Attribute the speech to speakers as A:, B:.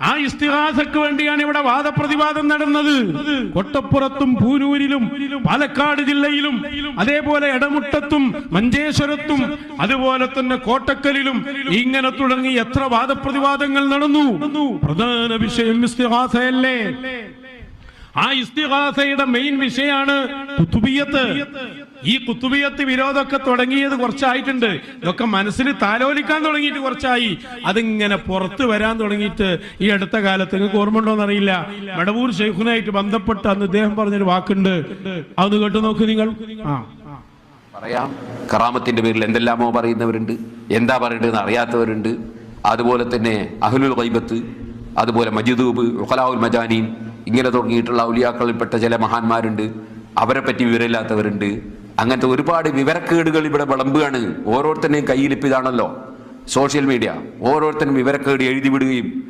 A: ആ ഇസ്തിഹാസക്ക് വേണ്ടിയാണ് ഇവിടെ വാദപ്രതിവാദം നടന്നത്. കൊട്ടപ്പുറത്തും പൂനൂരിലും പാലക്കാട് ജില്ലയിലും അതേപോലെ എടമുട്ടത്തും മഞ്ചേശ്വരത്തും അതുപോലെ തന്നെ കോട്ടക്കലിലും ഇങ്ങനെ തുടങ്ങി എത്ര വാദപ്രതിവാദങ്ങൾ നടന്നു. പ്രധാന വിഷയം ഇസ്തിഹാസയല്ലേ. ആ ഇസ്തിഹാസയുടെ മെയിൻ വിഷയാണ് ഈ കുത്തുബിയത്ത് വിരോധമൊക്കെ തുടങ്ങിയത് കുറച്ചായിട്ടുണ്ട്. ഇതൊക്കെ മനസ്സിൽ താലോലിക്കാൻ തുടങ്ങിയിട്ട് കുറച്ചായി. അതിങ്ങനെ പുറത്ത് വരാൻ തുടങ്ങിയിട്ട് ഈ അടുത്ത കാലത്ത് നിങ്ങൾക്ക് ഓർമ്മ ഉണ്ടോ എന്നറിയില്ല. മടവൂർ ഷെയ്ഖുനായിട്ട് ബന്ധപ്പെട്ട് അന്ന് ഇദ്ദേഹം പറഞ്ഞൊരു വാക്കുണ്ട്. അത് കേട്ടു നോക്ക് നിങ്ങൾ. ആ.
B: പറയാം. കറാമത്തിന്റെ പേരിൽ എന്തെല്ലാമോ പറയുന്നവരുണ്ട്. എന്താ പറയേണ്ടതെന്ന് അറിയാത്തവരുണ്ട്. അതുപോലെ തന്നെ അഹ്ലുൽ ഗൈബത്ത് അതുപോലെ മജിദൂബ് ഉഖലാവുൽ മജാനീൻ ഇങ്ങനെ തുടങ്ങിയിട്ടുള്ള ഔലിയാക്കളിൽപ്പെട്ട ചില മഹാന്മാരുണ്ട്. അവരെ പറ്റി വിവരമില്ലാത്തവരുണ്ട്. അങ്ങനത്തെ ഒരുപാട് വിവരക്കേടുകൾ ഇവിടെ വിളമ്പുകയാണ്. ഓരോരുത്തരുടെയും കയ്യിലിപ്പിതാണല്ലോ. Social media. ഓരോരുത്തരും വിവരക്കേട് എഴുതി വിടുകയും